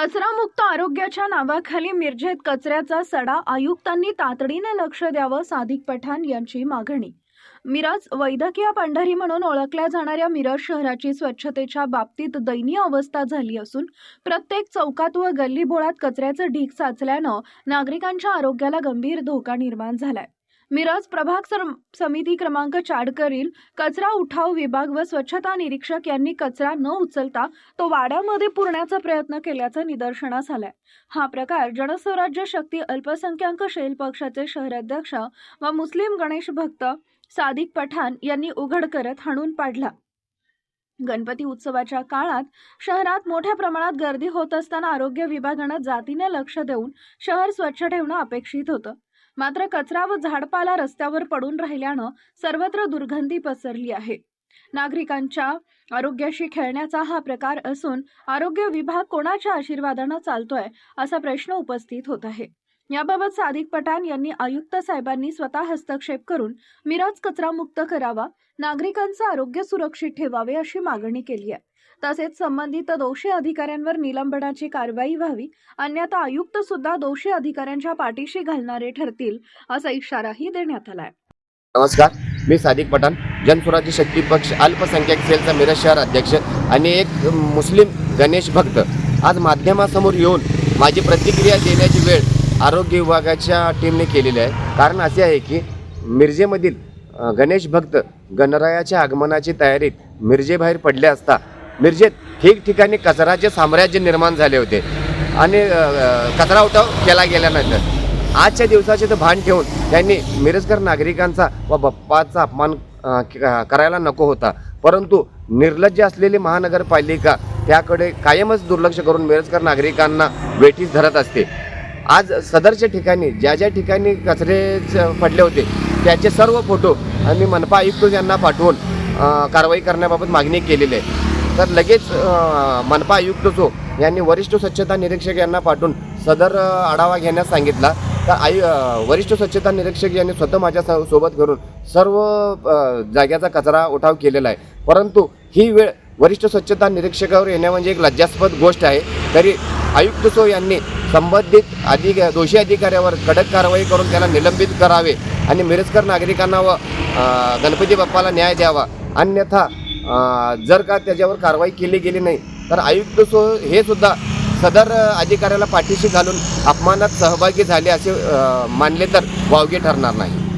कचरामुक्त आरोग्याच्या नावाखाली मिरजेत कचऱ्याचा सडा आयुक्तांनी तातडीने लक्ष द्यावं सादिक पठाण यांची मागणी. मिरज वैद्यकीय पंढरी म्हणून ओळखल्या जाणाऱ्या मिरज शहराची स्वच्छतेच्या बाबतीत दयनीय अवस्था झाली असून प्रत्येक चौकात व गल्लीबोळात कचऱ्याचं ढीग साचल्यानं नागरिकांच्या आरोग्याला गंभीर धोका निर्माण झालाय. मिरज प्रभाग समिती क्रमांक चाडकरील कचरा उठाव विभाग व स्वच्छता निरीक्षक यांनी कचरा न उचलता तो वाड्यामध्ये पुरण्याचा प्रयत्न केल्याचं निदर्शनास आलाय. हा प्रकार जनस्वराज्य शक्ती अल्पसंख्याक शैल पक्षाचे शहराध्यक्ष व मुस्लिम गणेश भक्त सादिक पठाण यांनी उघड करत हाणून पाडला. गणपती उत्सवाच्या काळात शहरात मोठ्या प्रमाणात गर्दी होत असताना आरोग्य विभागानं जातीने लक्ष देऊन शहर स्वच्छ ठेवणं अपेक्षित होतं. मात्र कचरा व झाडपाला रस्त्यावर पडून राहिल्यानं सर्वत्र दुर्गंधी पसरली आहे. नागरिकांच्या आरोग्याशी खेळण्याचा हा प्रकार असून आरोग्य विभाग कोणाच्या आशीर्वादानं चालतोय असा प्रश्न उपस्थित होत आहे. याबाबत सादिक पठाण यांनी आयुक्त साहेबांनी स्वतः हस्तक्षेप करून मिरज कचरा मुक्त करावा नागरिकांचं आरोग्य सुरक्षित ठेवावे अशी मागणी केली आहे. तसेच संबंधित दोषी अधिकाऱ्यांवर निलंबनाची कारवाई व्हावी अन्यथा आयुक्त सुद्धा दोषी अधिकाऱ्यांच्या पाठीशी घालणारे ठरतील असा इशाराही देण्यात आलाय. नमस्कार मी सादिक पठाण जनस्वराज्य शक्ती पक्ष अल्पसंख्याक सेलचा मिरज शहर अध्यक्ष आणि एक मुस्लिम गणेश भक्त. आज माध्यमासमोर येऊन माझी प्रतिक्रिया देण्याची वेळ आरोग्य विभागाच्या टीमने केलेली आहे. कारण असे आहे की मिरजेमधील गणेश भक्त गणरायाच्या आगमनाची तयारीत मिरजेबाहेर पडले असता मिरजेत ठिकठिकाणी कचराचे साम्राज्य निर्माण झाले होते. आणि कचरा उठाव केला गेल्यानंतर आजच्या दिवसाचे तर भान ठेवून त्यांनी मिरजकर नागरिकांचा व बाप्पाचा अपमान करायला नको होता. परंतु निर्लज्ज असलेली महानगरपालिका त्याकडे कायमच दुर्लक्ष करून मिरजकर नागरिकांना वेठीस धरत असते. आज सदरच्या ठिकाणी ज्या ज्या ठिकाणी कचरे पडले होते त्याचे सर्व फोटो आम्ही मनपा आयुक्त यांना पाठवून कारवाई करण्याबाबत मागणी केलेली आहे. तर लगेच मनपा आयुक्त जो यांनी वरिष्ठ स्वच्छता निरीक्षक यांना पाठवून सदर आढावा घेण्यास सांगितला. तर आई वरिष्ठ स्वच्छता निरीक्षक यांनी स्वतः माझ्या सोबत करून सर्व जाग्याचा कचरा उठाव केलेला आहे. परंतु ही वेळ वरिष्ठ स्वच्छता निरीक्षकावर येणे म्हणजे एक लज्जास्पद गोष्ट आहे. तरी आयुक्त सो यांनी संबंधित अधिक दोषी अधिकाऱ्यावर कडक कारवाई करून त्याला निलंबित करावे आणि मिरजकर नागरिकांना व गणपती बाप्पाला न्याय द्यावा. अन्यथा जर का त्याच्यावर कारवाई केली गेली नाही तर आयुक्त सो हे सुद्धा सदर अधिकाऱ्याला पाठीशी घालून अपमानात सहभागी झाले असे मानले तर वावगे ठरणार नाही.